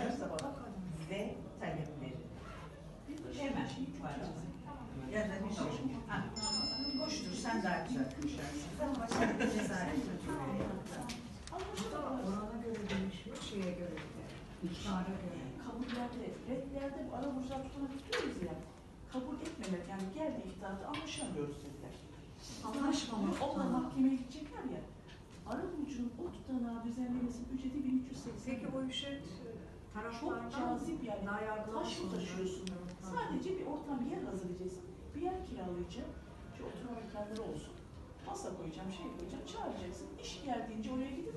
düşerse bana ve talepleri. Hemen var. Ya da bir şey. Ha. Boştur sen daha güzel düşersin. Ben başka bir cesaret Orana göre değişiyor, şeye göre de. İktidara göre. kabullerde, redlerde bu ara burçlar tutanak tutuyoruz ya. Kabul etmemek yani geldi ihtarda anlaşamıyoruz dediler. Anlaşmamak. Onlar mahkemeye gidecekler ya. Ara burcunun o tutanağı düzenlemesinin ücreti 1380 Peki o çok cazip yani. daha yargılamak Taş mı taşıyorsun? Sadece bir ortam, bir yer hazırlayacaksın. Bir yer kiralayacağım. Şu oturma mekanları olsun. Masa koyacağım, şey koyacağım, çağıracaksın. İş geldiğince oraya gidip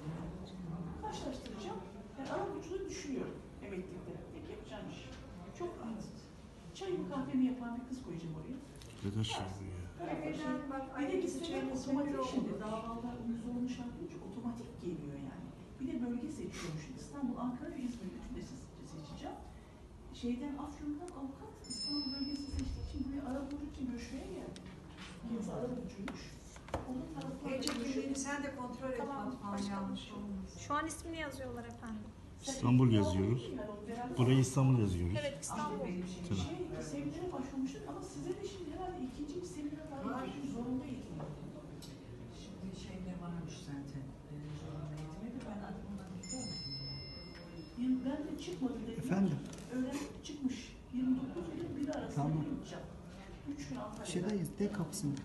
karşılaştıracağım. Yani ara düşünüyorum emeklilikte. Tek yapacağım iş. Çok rahat. Çayımı kahvemi yapan bir kız koyacağım oraya. Neden şey bu ya? Birden bak Bir de aynı çayımız otomatik şimdi davalar uyuz olmuş artık otomatik geliyor yani. Bir de bölge seçiyormuş. İstanbul, Ankara ve İzmir üçünü de seçeceğim. Şeyden Afyon'dan avukat İstanbul bölgesi seçtiği için buraya ara için görüşmeye geldi. Kendisi ara burcuymuş. Onun tarafından Ece kimliğini sen de kontrol et Tamam, Fatma başkanım. yanlış olmasın. Şu an ismini yazıyorlar efendim. İstanbul yazıyoruz. Burayı İstanbul yazıyoruz. Evet İstanbul. Tamam. Şey, seminere başvurmuştuk ama size de şimdi herhalde ikinci bir seminer ben de çıkmadı dedim. Efendim? Öğrenci çıkmış. 29 gün bir arasında Tamam. gideceğim. 3 gün Antalya'da. Şeydeyiz, D kapısında.